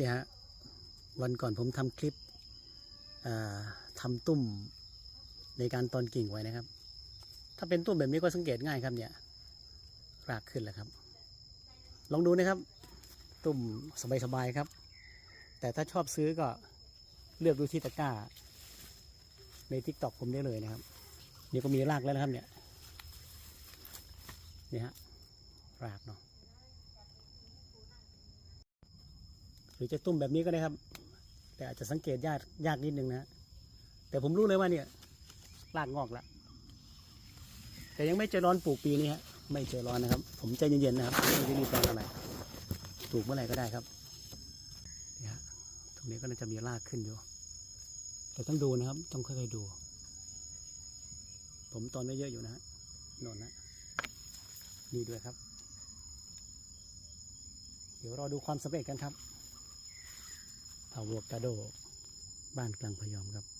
นี่ฮะวันก่อนผมทำคลิปทำตุ่มในการตอนกิ่งไว้นะครับ ถ้าเป็นตุ่มแบบนี้ก็สังเกตง่ายครับเนี่ยรากขึ้นแล้วครับ ลองดูนะครับ ตุ่มสบายๆครับ แต่ถ้าชอบซื้อก็เลือกดูที่ตะกร้า ในทิกตอกผมได้เลยนะครับนี่ก็มีรากแล้วนะครับเนี่ยนี่ฮะรากเนาะ รือจะตุ่มแบบนี้ก็ได้ครับ แต่อาจจะสังเกตยากยากนิดนึงนะแต่ผมรู้เลยว่าเนี่ยรากงอกแล้วแต่ยังไม่เจอร้อนปลูกปีนี้ฮะไม่เจอร้อนนะครับ ผมใจเย็นๆนะครับไม่ได้รีบร้อนอะไรปลูกเมื่อไหร่ก็ได้ครับนี่ฮะตรงนี้ก็น่าจะมีรากขึ้นอยู่แต่ต้องดูนะครับ ต้องค่อยๆดู ผมตอนไม่เยอะอยู่นะฮะนนนะนี่ด้วยครับ เดี๋ยวรอดูความสำเร็จกันครับ อะโวคาโด บ้านกลางพยอมครับ